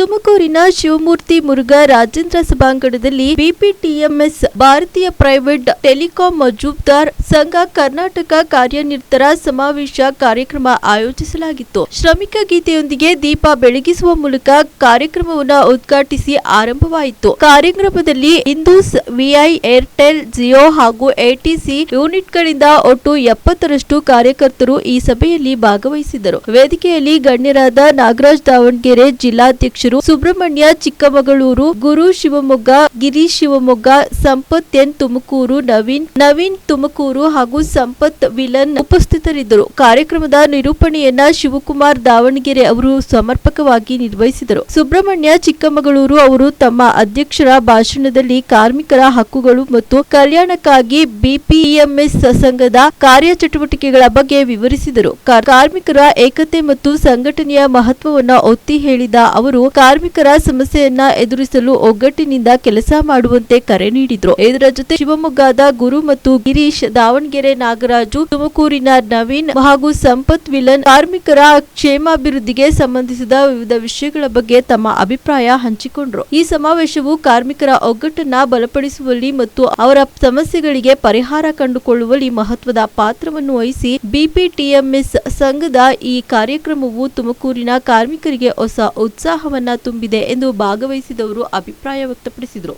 ತುಮಕೂರಿನ ಶಿವಮೂರ್ತಿ ಮುರುಘಾ ರಾಜೇಂದ್ರ ಸಭಾಂಗಣದಲ್ಲಿ ಬಿಪಿಟಿಎಂಎಸ್ ಭಾರತೀಯ ಪ್ರೈವೇಟ್ ಟೆಲಿಕಾಂ ಮಜೂಬ್ದಾರ್ ಸಂಘ ಕರ್ನಾಟಕ ಕಾರ್ಯನಿರತರ ಸಮಾವೇಶ ಕಾರ್ಯಕ್ರಮ ಆಯೋಜಿಸಲಾಗಿತ್ತು. ಶ್ರಮಿಕ ಗೀತೆಯೊಂದಿಗೆ ದೀಪ ಬೆಳಗಿಸುವ ಮೂಲಕ ಕಾರ್ಯಕ್ರಮವನ್ನು ಉದ್ಘಾಟಿಸಿ ಆರಂಭವಾಯಿತು. ಕಾರ್ಯಕ್ರಮದಲ್ಲಿ ಇಂದೂಸ್ ವಿಐ, ಏರ್ಟೆಲ್, ಜಿಯೋ ಹಾಗೂ ಎಟಿಸಿ ಯೂನಿಟ್ಗಳಿಂದ ಒಟ್ಟು ಎಪ್ಪತ್ತರಷ್ಟು ಕಾರ್ಯಕರ್ತರು ಈ ಸಭೆಯಲ್ಲಿ ಭಾಗವಹಿಸಿದರು. ವೇದಿಕೆಯಲ್ಲಿ ಗಣ್ಯರಾದ ನಾಗರಾಜ್ ದಾವಣಗೆರೆ ಜಿಲ್ಲಾಧ್ಯಕ್ಷರು ಸುಬ್ರಹ್ಮಣ್ಯ, ಚಿಕ್ಕಮಗಳೂರು, ಗುರು ಶಿವಮೊಗ್ಗ, ಗಿರಿ ಶಿವಮೊಗ್ಗ, ಸಂಪತ್ ಎನ್ ತುಮಕೂರು, ನವೀನ್ ನವೀನ್ ತುಮಕೂರು ಹಾಗೂ ಸಂಪತ್ ವಿಲನ್ ಉಪಸ್ಥಿತರಿದ್ದರು. ಕಾರ್ಯಕ್ರಮದ ನಿರೂಪಣೆಯನ್ನ ಶಿವಕುಮಾರ್ ದಾವಣಗೆರೆ ಅವರು ಸಮರ್ಪಕವಾಗಿ ನಿರ್ವಹಿಸಿದರು. ಸುಬ್ರಹ್ಮಣ್ಯ, ಚಿಕ್ಕಮಗಳೂರು ಅವರು ತಮ್ಮ ಅಧ್ಯಕ್ಷರ ಭಾಷಣದಲ್ಲಿ ಕಾರ್ಮಿಕರ ಹಕ್ಕುಗಳು ಮತ್ತು ಕಲ್ಯಾಣಕ್ಕಾಗಿ ಬಿಪಿಎಂಎಸ್ ಸಂಘದ ಕಾರ್ಯಚಟುವಟಿಕೆಗಳ ಬಗ್ಗೆ ವಿವರಿಸಿದರು. ಕಾರ್ಮಿಕರ ಏಕತೆ ಮತ್ತು ಸಂಘಟನೆಯ ಮಹತ್ವವನ್ನು ಒತ್ತಿ ಹೇಳಿದ ಅವರು ಕಾರ್ಮಿಕರ ಸಮಸ್ಯೆಯನ್ನ ಎದುರಿಸಲು ಒಗ್ಗಟ್ಟಿನಿಂದ ಕೆಲಸ ಮಾಡುವಂತೆ ಕರೆ ನೀಡಿದ್ರು. ಇದರ ಜೊತೆ ಶಿವಮೊಗ್ಗದ ಗುರು ಮತ್ತು ಗಿರೀಶ್ ದಾವಣಗೆರೆ ನಾಗರಾಜು, ತುಮಕೂರಿನ ನವೀನ್ ಹಾಗೂ ಸಂಪತ್ ವಿಲನ್ ಕಾರ್ಮಿಕರ ಕ್ಷೇಮಾಭಿವೃದ್ಧಿಗೆ ಸಂಬಂಧಿಸಿದ ವಿವಿಧ ವಿಷಯಗಳ ಬಗ್ಗೆ ತಮ್ಮ ಅಭಿಪ್ರಾಯ ಹಂಚಿಕೊಂಡ್ರು. ಈ ಸಮಾವೇಶವು ಕಾರ್ಮಿಕರ ಒಗ್ಗಟ್ಟನ್ನ ಬಲಪಡಿಸುವಲ್ಲಿ ಮತ್ತು ಅವರ ಸಮಸ್ಯೆಗಳಿಗೆ ಪರಿಹಾರ ಕಂಡುಕೊಳ್ಳುವಲ್ಲಿ ಮಹತ್ವದ ಪಾತ್ರವನ್ನು ವಹಿಸಿ ಬಿಪಿಟಿಎಂಎಸ್ ಸಂಘದ ಈ ಕಾರ್ಯಕ್ರಮವು ತುಮಕೂರಿನ ಕಾರ್ಮಿಕರಿಗೆ ಹೊಸ ಉತ್ಸಾಹವನ್ನ ತುಂಬಿದೆ ಎಂದು ಭಾಗವಹಿಸಿದವರು ಅಭಿಪ್ರಾಯ ವ್ಯಕ್ತಪಡಿಸಿದರು.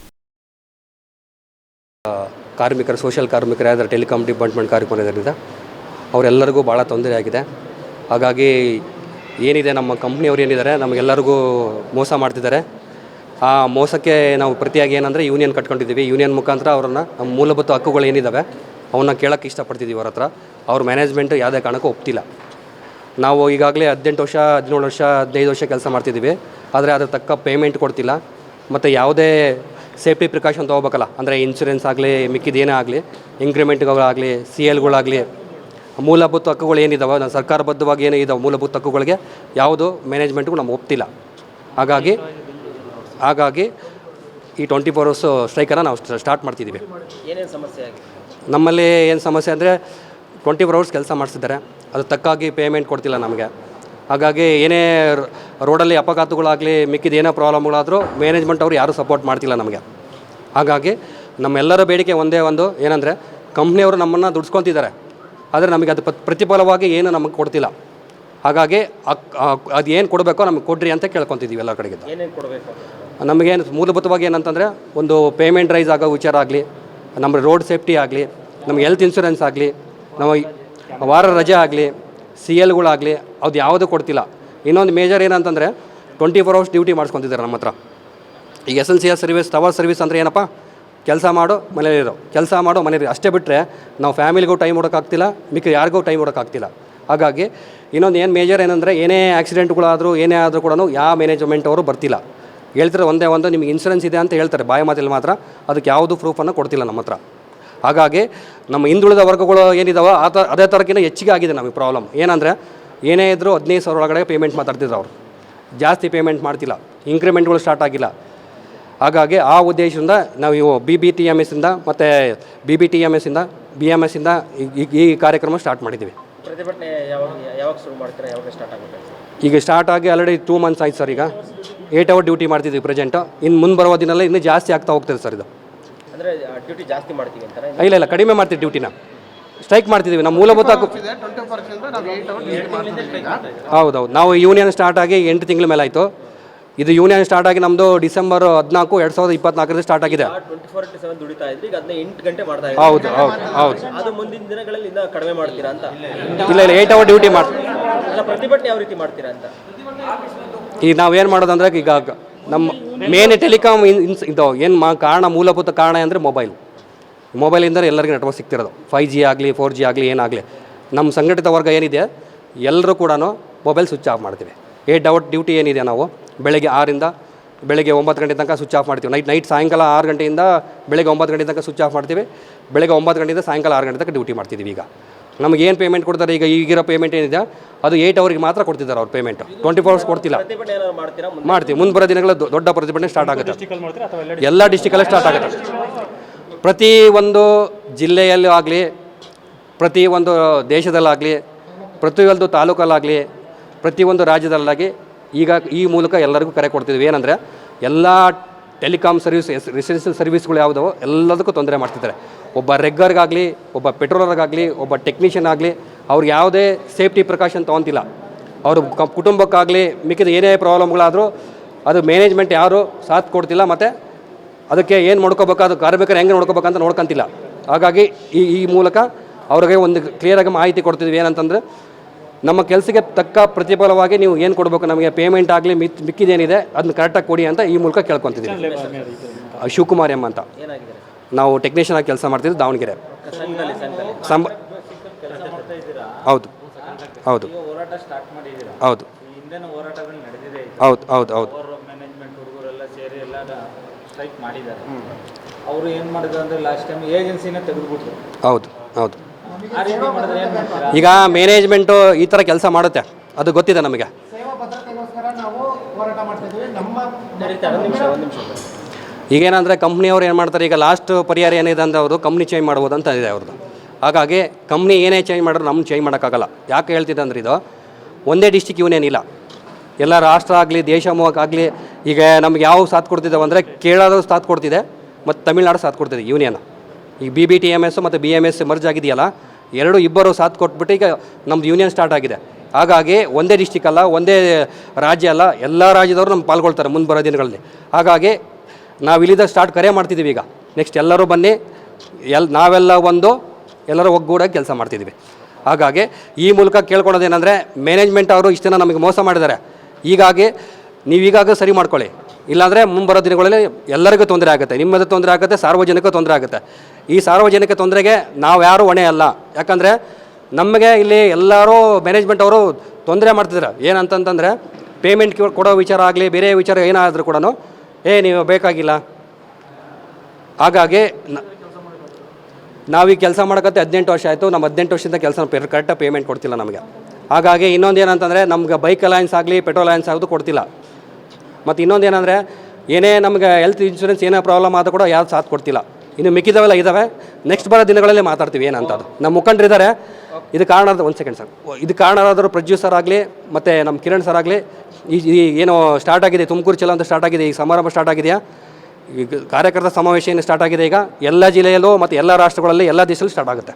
ಕಾರ್ಮಿಕರು ಸೋಷಿಯಲ್ ಕಾರ್ಮಿಕರು ಯಾವ್ದಾರು ಟೆಲಿಕಾಮ್ ಡಿಪಾರ್ಟ್ಮೆಂಟ್ ಕಾರ್ಯಕ್ರಮದಿಂದ ಅವರೆಲ್ಲರಿಗೂ ಭಾಳ ತೊಂದರೆ ಆಗಿದೆ. ಹಾಗಾಗಿ ಏನಿದೆ, ನಮ್ಮ ಕಂಪ್ನಿಯವ್ರು ಏನಿದ್ದಾರೆ, ನಮಗೆಲ್ಲರಿಗೂ ಮೋಸ ಮಾಡ್ತಿದ್ದಾರೆ. ಆ ಮೋಸಕ್ಕೆ ನಾವು ಪ್ರತಿಯಾಗಿ ಏನಂದರೆ ಯೂನಿಯನ್ ಕಟ್ಕೊಂಡಿದ್ದೀವಿ. ಯೂನಿಯನ್ ಮುಖಾಂತರ ಅವರನ್ನು ನಮ್ಮ ಮೂಲಭೂತ ಹಕ್ಕುಗಳು ಏನಿದ್ದಾವೆ ಅವನ್ನ ಕೇಳೋಕ್ಕೆ ಇಷ್ಟಪಡ್ತಿದ್ದೀವಿ ಅವ್ರ ಹತ್ರ. ಅವ್ರ ಮ್ಯಾನೇಜ್ಮೆಂಟ್ ಯಾವುದೇ ಕಾರಣಕ್ಕೂ ಒಪ್ತಿಲ್ಲ. ನಾವು ಈಗಾಗಲೇ ಹದಿನೆಂಟು ವರ್ಷ, ಹದಿನೇಳು ವರ್ಷ, ಹದಿನೈದು ವರ್ಷ ಕೆಲಸ ಮಾಡ್ತಿದ್ದೀವಿ. ಆದರೆ ಅದ್ರ ತಕ್ಕ ಪೇಮೆಂಟ್ ಕೊಡ್ತಿಲ್ಲ. ಮತ್ತು ಯಾವುದೇ ಸೇಫ್ಟಿ ಪ್ರಿಕಾಷನ್ ತೊಗೋಬೇಕಲ್ಲ ಅಂದರೆ ಇನ್ಶೂರೆನ್ಸ್ ಆಗಲಿ ಮಿಕ್ಕಿದ ಏನೇ ಆಗಲಿ ಇಂಕ್ರಿಮೆಂಟ್ಗಳಾಗಲಿ ಸಿ ಎಲ್ಗಳಾಗಲಿ ಮೂಲಭೂತ ಹಕ್ಕುಗಳು ಏನಿದಾವೆ ನಾವು ಸರ್ಕಾರಬದ್ಧವಾಗಿ ಏನು ಇದಾವೆ ಮೂಲಭೂತ ಹಕ್ಕುಗಳಿಗೆ ಯಾವುದು ಮ್ಯಾನೇಜ್ಮೆಂಟ್ಗೂ ನಮ್ಗೆ ಒಪ್ತಿಲ್ಲ. ಹಾಗಾಗಿ ಹಾಗಾಗಿ ಈ ಟ್ವೆಂಟಿ ಫೋರ್ ಅವರ್ಸು ಸ್ಟ್ರೈಕನ್ನು ನಾವು ಸ್ಟಾರ್ಟ್ ಮಾಡ್ತಿದ್ದೀವಿ ಏನೇನು ಸಮಸ್ಯೆ ಆಗಿದೆ? ನಮ್ಮಲ್ಲಿ ಏನು ಸಮಸ್ಯೆ ಅಂದರೆ ಟ್ವೆಂಟಿ ಫೋರ್ ಅವರ್ಸ್ ಕೆಲಸ ಮಾಡಿಸಿದ್ದಾರೆ. ಅದು ತಕ್ಕಾಗಿ ಪೇಮೆಂಟ್ ಕೊಡ್ತಿಲ್ಲ ನಮಗೆ. ಹಾಗಾಗಿ ಏನೇ ರೋಡಲ್ಲಿ ಅಪಘಾತಗಳಾಗಲಿ ಮಿಕ್ಕಿದ ಏನೇ ಪ್ರಾಬ್ಲಮ್ಗಳಾದರೂ ಮ್ಯಾನೇಜ್ಮೆಂಟ್ ಅವರು ಯಾರೂ ಸಪೋರ್ಟ್ ಮಾಡ್ತಿಲ್ಲ ನಮಗೆ. ಹಾಗಾಗಿ ನಮ್ಮೆಲ್ಲರ ಬೇಡಿಕೆ ಒಂದೇ ಒಂದು ಏನಂದರೆ ಕಂಪ್ನಿಯವರು ನಮ್ಮನ್ನು ದುಡ್ಸ್ಕೊತಿದ್ದಾರೆ ಆದರೆ ನಮಗೆ ಅದು ಪ್ರತಿಫಲವಾಗಿ ಏನು ನಮಗೆ ಕೊಡ್ತಿಲ್ಲ. ಹಾಗಾಗಿ ಅದು ಏನು ಕೊಡಬೇಕೋ ನಮಗೆ ಕೊಡ್ರಿ ಅಂತ ಕೇಳ್ಕೊತಿದ್ದೀವಿ ಎಲ್ಲ ಕಡೆಗೆ ನಮಗೇನು ಮೂಲಭೂತವಾಗಿ ಏನಂತಂದರೆ ಒಂದು ಪೇಮೆಂಟ್ ರೈಸ್ ಆಗೋ ವಿಚಾರ ಆಗಲಿ ನಮ್ಮ ರೋಡ್ ಸೇಫ್ಟಿ ಆಗಲಿ ನಮ್ಮ ಹೆಲ್ತ್ ಇನ್ಶೂರೆನ್ಸ್ ಆಗಲಿ ನಮ್ಮ ವಾರ ರಜೆ ಆಗಲಿ ಸಿ ಎಲ್ಗಳಾಗಲಿ ಅದು ಯಾವುದೂ ಕೊಡ್ತಿಲ್ಲ. ಇನ್ನೊಂದು ಮೇಜರ್ ಏನಂತಂದರೆ ಟ್ವೆಂಟಿ ಫೋರ್ ಅವರ್ಸ್ ಡ್ಯೂಟಿ ಮಾಡಿಸ್ಕೊತಿದ್ದಾರೆ ನಮ್ಮ ಹತ್ರ ಈಗ S N C S service tower service ಅಂದರೆ ಏನಪ್ಪ? ಕೆಲಸ ಮಾಡು ಮನೇಲಿರೋ ಕೆಲಸ ಮಾಡು, ಮನೇಲಿ ಅಷ್ಟೇ ಬಿಟ್ಟರೆ ನಾವು ಫ್ಯಾಮಿಲಿಗೂ ಟೈಮ್ ಹೊಡೋಕ್ಕಾಗ್ತಿಲ್ಲ ಮಿಕ್ಕ ಯಾರಿಗೂ ಟೈಮ್ ಹೊಡೋಕ್ಕಾಗ್ತಿಲ್ಲ ಹಾಗಾಗಿ ಇನ್ನೊಂದು ಏನು ಮೇಜರ್ ಏನಂದರೆ ಏನೇ ಆಕ್ಸಿಡೆಂಟ್ಗಳಾದರೂ ಏನೇ ಆದರೂ ಕೂಡ ಯಾವ ಮ್ಯಾನೇಜ್ಮೆಂಟ್ ಅವರು ಬರ್ತಿಲ್ಲ. ಹೇಳ್ತಾರೆ ಒಂದೇ ಒಂದು, ನಿಮಗೆ ಇನ್ಸೂರೆನ್ಸ್ ಇದೆ ಅಂತ ಹೇಳ್ತಾರೆ, ಬಾಯಿ ಮಾತಲ್ಲಿ ಮಾತ್ರ. ಅದಕ್ಕೆ ಯಾವುದು ಪ್ರೂಫನ್ನು ಕೊಡ್ತಿಲ್ಲ ನಮ್ಮ ಹತ್ರ. ಹಾಗಾಗಿ ನಮ್ಮ ಹಿಂದುಳಿದ ವರ್ಗಗಳು ಏನಿದಾವೋ ಆ ಥರ ಅದೇ ಥರಕ್ಕಿಂತ ಹೆಚ್ಚಿಗೆ ಆಗಿದೆ ನಮಗೆ ಪ್ರಾಬ್ಲಮ್ ಏನಂದರೆ ಏನೇ ಇದ್ದರೂ ಹದಿನೈದು ಸಾವಿರ ಒಳಗಡೆ ಪೇಮೆಂಟ್ ಮಾತಾಡ್ತಿದ್ರು ಅವರು. ಜಾಸ್ತಿ ಪೇಮೆಂಟ್ ಮಾಡ್ತಿಲ್ಲ. ಇಂಕ್ರಿಮೆಂಟ್ಗಳು ಸ್ಟಾರ್ಟ್ ಆಗಿಲ್ಲ. ಹಾಗಾಗಿ ಆ ಉದ್ದೇಶದಿಂದ ನಾವು ಇವು ಬಿ ಬಿ ಟಿ ಎಂ ಎಸ್ಸಿಂದ ಮತ್ತು ಬಿ ಬಿ ಟಿ ಎಂ ಎಸ್ಸಿಂದ ಬಿ ಎಂ ಎಸ್ಸಿಂದ ಈ ಈ ಕಾರ್ಯಕ್ರಮ ಸ್ಟಾರ್ಟ್ ಮಾಡಿದ್ದೀವಿ. ಪ್ರತಿಭಟನೆ ಯಾವಾಗ ಯಾವಾಗ ಶುರು ಮಾಡ್ತೀರಾ? ಯಾವಾಗ ಸ್ಟಾರ್ಟ್ ಆಗುತ್ತೆ? ಈಗ ಸ್ಟಾರ್ಟ್ ಆಗಿ ಆಲ್ರೆಡಿ ಟೂ ಮಂತ್ಸ್ ಆಯ್ತು ಸರ್ ಈಗ. ಏಯ್ಟ್ ಅವರ್ ಡ್ಯೂಟಿ ಮಾಡ್ತಿದ್ದೀವಿ ಪ್ರೆಸೆಂಟು ಇನ್ನು ಮುಂದೆ ಬರುವ ದಿನಲ್ಲ ಇನ್ನೂ ಜಾಸ್ತಿ ಆಗ್ತಾ ಹೋಗ್ತದೆ ಸರ್ ಇದು. ಅಂದರೆ ಡ್ಯೂಟಿ ಜಾಸ್ತಿ ಮಾಡ್ತೀವಿ ಅಂತ ಇಲ್ಲ ಇಲ್ಲ ಕಡಿಮೆ ಮಾಡ್ತೀವಿ ಡ್ಯೂಟಿನ ಸ್ಟ್ರೈಕ್ ಮಾಡ್ತಿದ್ದೀವಿ. ನಮ್ಮ ಮೂಲಭೂತ ಹಕ್ಕು ಹೌದೌದು. ನಾವು ಯೂನಿಯನ್ ಸ್ಟಾರ್ಟ್ ಆಗಿ ಎಂಟು ತಿಂಗಳ ಮೇಲೆ ಆಯಿತು. ಇದು ಯೂನಿಯನ್ ಸ್ಟಾರ್ಟ್ ಆಗಿ ನಮ್ಮದು ಡಿಸೆಂಬರ್ ಹದಿನಾಲ್ಕು ಎರಡು ಸಾವಿರದ ಇಪ್ಪತ್ನಾಲ್ಕರಿಂದ ಸ್ಟಾರ್ಟ್ ಆಗಿದೆ. ಹೌದು ಹೌದು ಹೌದು. ಅದು ಮುಂದಿನ ದಿನಗಳಲ್ಲಿ ಇನ್ನ ಕಡಿಮೆ ಮಾಡ್ತೀರಾ ಅಂತ? ಇಲ್ಲ ಇಲ್ಲ. ಏಟ್ ಅವರ್ ಡ್ಯೂಟಿ ಮಾಡಿ ಅಲ್ಲ ಪ್ರತಿಭಟನೆ ಯಾವ ರೀತಿ ಮಾಡ್ತೀರಾ ಅಂತ? ಈಗ ನಾವೇನು ಮಾಡೋದಂದ್ರೆ ಈಗ ನಮ್ಮ ಮೇನ್ ಟೆಲಿಕಾಮ್ ಇನ್ಸ್ ಇದು ಏನು ಮಾ ಕಾರಣ ಮೂಲಭೂತ ಕಾರಣ ಅಂದರೆ ಮೊಬೈಲ್ ಮೊಬೈಲಿಂದ ಎಲ್ಲರಿಗೂ ನೆಟ್ವರ್ಕ್ ಸಿಗ್ತಿರೋದು. ಫೈ ಜಿ ಆಗಲಿ ಫೋರ್ ಜಿ ಆಗಲಿ ಏನಾಗಲಿ ನಮ್ಮ ಸಂಘಟಿತ ವರ್ಗ ಏನಿದೆ ಎಲ್ಲರೂ ಕೂಡ ಮೊಬೈಲ್ ಸ್ವಿಚ್ ಆಫ್ ಮಾಡ್ತೀವಿ. ಏಟ್ ಡೌಟ್ ಡ್ಯೂಟಿ ಏನಿದೆ ನಾವು? ಬೆಳಗ್ಗೆ ಆರಿಂದ ಬೆಳಗ್ಗೆ ಒಂಬತ್ತು ಗಂಟೆ ತನಕ ಸ್ವಿಚ್ ಆಫ್ ಮಾಡ್ತೀವಿ. ನೈಟ್ ನೈಟ್ ಸಾಯಂಕಾಲ ಆರು ಗಂಟೆಯಿಂದ ಬೆಳಗ್ಗೆ ಒಂಬತ್ತು ಗಂಟೆ ತನಕ ಸ್ವಿಚ್ ಆಫ್ ಮಾಡ್ತೀವಿ. ಬೆಳಗ್ಗೆ ಒಂಬತ್ತು ಗಂಟೆಯಿಂದ ಸಾಯಂಕಾಲ ಆರು ಗಂಟೆ ತನಕ ಡ್ಯೂಟಿ ಮಾಡ್ತಿದ್ದೀವಿ ಈಗ. ನಮಗೆ ಏನು ಪೇಮೆಂಟ್ ಕೊಡ್ತಾರೆ? ಈಗ ಈಗಿರೋ ಪೇಮೆಂಟ್ ಏನಿದೆ ಅದು ಏಯ್ಟ್ ಅವರಿಗೆ ಮಾತ್ರ ಕೊಡ್ತಿದ್ದಾರೆ ಅವ್ರು ಪೇಮೆಂಟ್ ಟ್ವೆಂಟಿ ಫೋರ್ ಅವರ್ಸ್ ಕೊಡ್ತಿಲ್ಲ. ಮಾಡ್ತೀವಿ. ಮುಂದೆ ಬರೋ ದಿನಗಳ ದೊಡ್ಡ ಪ್ರತಿಭಟನೆ ಸ್ಟಾರ್ಟ್ ಆಗುತ್ತೆ. ಎಲ್ಲ ಡಿಸ್ಟಿಕಲ್ಲೇ ಸ್ಟಾರ್ಟ್ ಆಗುತ್ತೆ. ಪ್ರತಿ ಒಂದು ಜಿಲ್ಲೆಯಲ್ಲೂ ಆಗಲಿ, ಪ್ರತಿ ಒಂದು ದೇಶದಲ್ಲಾಗಲಿ ಪ್ರತಿಯೊಂದು ತಾಲೂಕಲ್ಲಾಗಲಿ ಪ್ರತಿಯೊಂದು ರಾಜ್ಯದಲ್ಲಾಗಿ ಈಗ ಈ ಮೂಲಕ ಎಲ್ಲರಿಗೂ ಕರೆ ಕೊಡ್ತಿದ್ವಿ. ಏನಂದರೆ, ಎಲ್ಲ ಟೆಲಿಕಾಮ್ ಸರ್ವಿಸ್ ರೆಸಿಡೆನ್ಷಿಯಲ್ ಸರ್ವಿಸ್ಗಳು ಯಾವುದೋ ಎಲ್ಲದಕ್ಕೂ ತೊಂದರೆ ಮಾಡ್ತಿದ್ದಾರೆ. ಒಬ್ಬ ರೆಗ್ಗರ್ಗಾಗಲಿ, ಒಬ್ಬ ಪೆಟ್ರೋಲರ್ಗಾಗಲಿ, ಒಬ್ಬ ಟೆಕ್ನಿಷಿಯನ್ ಆಗಲಿ, ಅವ್ರು ಯಾವುದೇ ಸೇಫ್ಟಿ ಪ್ರಿಕಾಷನ್ ತೊಗೊತಿಲ್ಲ. ಅವರು ಕುಟುಂಬಕ್ಕಾಗಲಿ ಮಿಕ್ಕಿದ ಏನೇ ಪ್ರಾಬ್ಲಮ್ಗಳಾದರೂ ಅದು ಮ್ಯಾನೇಜ್ಮೆಂಟ್ ಯಾರು ಸಾಥ್ ಕೊಡ್ತಿಲ್ಲ. ಮತ್ತು ಅದಕ್ಕೆ ಏನು ನೋಡ್ಕೋಬೇಕು ಅದು ಕಾರ್ಮಿಕರು ಹೆಂಗೆ ನೋಡ್ಕೋಬೇಕಂತ ನೋಡ್ಕೊಂತಿಲ್ಲ. ಹಾಗಾಗಿ ಈ ಈ ಮೂಲಕ ಅವ್ರಿಗೆ ಒಂದು ಕ್ಲಿಯರಾಗಿ ಮಾಹಿತಿ ಕೊಡ್ತಿದ್ವಿ. ಏನಂತಂದರೆ ನಮ್ಮ ಕೆಲಸಕ್ಕೆ ತಕ್ಕ ಪ್ರತಿಫಲವಾಗಿ ನೀವು ಏನು ಕೊಡಬೇಕು? ನಮಗೆ ಪೇಮೆಂಟ್ ಆಗಲಿ ಮಿತ್ ಮಿಕ್ಕಿದೇನಿದೆ ಅದನ್ನ ಕರೆಕ್ಟಾಗಿ ಕೊಡಿ ಅಂತ ಈ ಮೂಲಕ ಕೇಳ್ಕೊತಿದ್ದೀವಿ. ಶಿವಕುಮಾರ್ ಎಂ ಅಂತ. ನಾವು ಟೆಕ್ನಿಷಿಯನ್ ಆಗಿ ಕೆಲಸ ಮಾಡ್ತಿದ್ದು ದಾವಣಗೆರೆ. ಸಂಬ ಹೌದು. ಹೌದು. ಹೌದು. ಹೌದು ಹೌದು ಹೌದು. ಸ್ಟ್ರೈಕ್ ಮಾಡಿದ್ದಾರೆ. ಅವರು ಏನು ಮಾಡಿದ್ರು ಅಂದರೆ ಲಾಸ್ಟ್ ಟೈಮ್ ಏಜೆನ್ಸಿನ ತೆಗೆದುಬಿಟ್ರು. ಹೌದು ಹೌದು. ಈಗ ಮ್ಯಾನೇಜ್ಮೆಂಟು ಈ ಥರ ಕೆಲಸ ಮಾಡುತ್ತೆ. ಅದು ಗೊತ್ತಿದೆ ನಮಗೆ. ಸೇವಾ ಭದ್ರತೆಗೋಸ್ಕರ ನಾವು ಹೋರಾಟ ಮಾಡ್ತಾ ಇದ್ದೀವಿ. ನಮ್ಮ ಒಂದು ನಿಮಿಷ ಒಂದು ನಿಮಿಷ. ಈಗೇನಂದರೆ ಕಂಪ್ನಿಯವ್ರು ಏನು ಮಾಡ್ತಾರೆ ಈಗ ಲಾಸ್ಟ್ ಪರಿಹಾರ ಏನಿದೆ ಅಂದರೆ ಅವರು ಕಂಪ್ನಿ ಚೇಂಜ್ ಮಾಡ್ಬೋದು ಅಂತ ಇದೆ ಅವ್ರದ್ದು. ಹಾಗಾಗಿ ಕಂಪ್ನಿ ಏನೇ ಚೇಂಜ್ ಮಾಡಿದ್ರು ನಮ್ಗೆ ಚೇಂಜ್ ಮಾಡೋಕ್ಕಾಗಲ್ಲ. ಯಾಕೆ ಹೇಳ್ತಿದ್ದೆ ಅಂದ್ರೆ ಇದು ಒಂದೇ ಡಿಸ್ಟಿಕ್ ಯೂನಿಯನ್ ಇಲ್ಲ. ಎಲ್ಲ ರಾಷ್ಟ್ರ ಆಗಲಿ, ದೇಶ ಈಗ ನಮ್ಗೆ ಯಾವ ಸಾಥ್ ಕೊಡ್ತಿದ್ದಾವೆ ಅಂದರೆ ಕೇರಳದ ಸಾಥ್ ಕೊಡ್ತಿದೆ, ಮತ್ತು ತಮಿಳ್ನಾಡು ಸಾಥ್ ಕೊಡ್ತಿದೆ, ಯೂನಿಯನ್. ಈಗ B B T M S ಮತ್ತು ಬಿ ಎಂ ಎಸ್ ಮರ್ಜ್ ಆಗಿದೆಯಲ್ಲ, ಎರಡು ಇಬ್ಬರು ಸಾಥ್ ಕೊಟ್ಬಿಟ್ಟು ಈಗ ನಮ್ಮದು ಯೂನಿಯನ್ ಸ್ಟಾರ್ಟ್ ಆಗಿದೆ. ಹಾಗಾಗಿ ಒಂದೇ ಡಿಸ್ಟಿಕ್ ಅಲ್ಲ, ಒಂದೇ ರಾಜ್ಯ ಅಲ್ಲ, ಎಲ್ಲ ರಾಜ್ಯದವರು ನಮ್ಮ ಪಾಲ್ಗೊಳ್ತಾರೆ ಮುಂದೆ ಬರೋ ದಿನಗಳಲ್ಲಿ. ಹಾಗಾಗಿ ನಾವು ಇಲ್ಲಿಂದ ಸ್ಟಾರ್ಟ್ ಕರೆ ಮಾಡ್ತಿದ್ದೀವಿ ಈಗ. ನೆಕ್ಸ್ಟ್ ಎಲ್ಲರೂ ಬನ್ನಿ, ಎಲ್, ನಾವೆಲ್ಲ ಒಂದು, ಎಲ್ಲರೂ ಒಗ್ಗೂಡಾಗಿ ಕೆಲಸ ಮಾಡ್ತಿದ್ದೀವಿ ಹಾಗಾಗಿ ಈ ಮೂಲಕ ಕೇಳ್ಕೊಳೋದೇನೆಂದರೆ ಮ್ಯಾನೇಜ್ಮೆಂಟ್ ಅವರು ಇಷ್ಟು ದಿನ ನಮಗೆ ಮೋಸ ಮಾಡಿದ್ದಾರೆ. ಹೀಗಾಗಿ ನೀವು ಈಗಾಗಲೇ ಸರಿ ಮಾಡ್ಕೊಳ್ಳಿ. ಇಲ್ಲಾಂದರೆ ಮುಂಬರೋ ದಿನಗಳಲ್ಲಿ ಎಲ್ಲರಿಗೂ ತೊಂದರೆ ಆಗುತ್ತೆ. ನಿಮ್ಮದು ತೊಂದರೆ ಆಗುತ್ತೆ ಸಾರ್ವಜನಿಕ ತೊಂದರೆ ಆಗುತ್ತೆ. ಈ ಸಾರ್ವಜನಿಕ ತೊಂದರೆಗೆ ನಾವು ಯಾರೂ ಹೊಣೆ ಅಲ್ಲ. ಯಾಕಂದರೆ ನಮಗೆ ಇಲ್ಲಿ ಎಲ್ಲರೂ ಮ್ಯಾನೇಜ್ಮೆಂಟ್ ಅವರು ತೊಂದರೆ ಮಾಡ್ತಿದ್ದಾರೆ ಏನಂತಂತಂದರೆ ಪೇಮೆಂಟ್ ಕೊಡೋ ವಿಚಾರ ಆಗಲಿ, ಬೇರೆ ವಿಚಾರ ಏನಾದರೂ ಕೂಡ ಏ, ನೀವು ಬೇಕಾಗಿಲ್ಲ. ಹಾಗಾಗಿ ನ- ನಾವೀಗ ಕೆಲಸ ಮಾಡೋಕತ್ತೆ ಹದಿನೆಂಟು ವರ್ಷ ಆಯಿತು. ನಮ್ಮ ಹದಿನೆಂಟು ವರ್ಷದಿಂದ ಕೆಲಸ ಕರೆಕ್ಟಾಗಿ ಪೇಮೆಂಟ್ ಕೊಡ್ತಿಲ್ಲ ನಮಗೆ. ಹಾಗಾಗಿ ಇನ್ನೊಂದು ಏನಂತಂದರೆ ನಮ್ಗೆ ಬೈಕ್ ಅಲಯನ್ಸ್ ಆಗಲಿ ಪೆಟ್ರೋಲ್ ಅಲಯನ್ಸ್ ಆಗೋದು ಕೊಡ್ತಿಲ್ಲ. ಮತ್ತು ಇನ್ನೊಂದು ಏನಂದರೆ ಏನೇ ನಮಗೆ ಹೆಲ್ತ್ ಇನ್ಶೂರೆನ್ಸ್ ಏನೇ ಪ್ರಾಬ್ಲಮ್ ಆದರೂ ಕೂಡ ಯಾರು ಸಾಥ್ ಕೊಡ್ತಿಲ್ಲ. ಇನ್ನು ಮಿಕ್ಕಿದವೆಲ್ಲ ಇದ್ದಾವೆ ನೆಕ್ಸ್ಟ್ ಬರೋ ದಿನಗಳಲ್ಲಿ ಮಾತಾಡ್ತೀವಿ ಏನಂತದ್ದು. ನಮ್ಮ ಮುಖಂಡರಿದ್ದಾರೆ. ಇದು ಕಾರಣ ಒಂದು ಸೆಕೆಂಡ್ ಸರ್ ಇದು ಕಾರಣರಾದರೂ ಪ್ರೊಡ್ಯೂಸರ್ ಸರ್ ಆಗಲಿ, ಮತ್ತು ನಮ್ಮ ಕಿರಣ್ ಸರ್ ಆಗಲಿ, ಈ ಏನು ಸ್ಟಾರ್ಟ್ ಆಗಿದೆ, ತುಮಕೂರು ಚಲೋ ಅಂತ ಸ್ಟಾರ್ಟ್ ಆಗಿದೆ, ಈ ಸಮಾರಂಭ ಸ್ಟಾರ್ಟ್ ಆಗಿದೆಯಾ? ಕಾರ್ಯಕರ್ತ ಸಮಾವೇಶ ಏನು ಸ್ಟಾರ್ಟ್ ಆಗಿದೆ ಈಗ? ಎಲ್ಲ ಜಿಲ್ಲೆಯಲ್ಲೂ ಮತ್ತು ಎಲ್ಲ ರಾಷ್ಟ್ರಗಳಲ್ಲಿ ಎಲ್ಲ ದೇಶದಲ್ಲೂ ಸ್ಟಾರ್ಟ್ ಆಗುತ್ತೆ.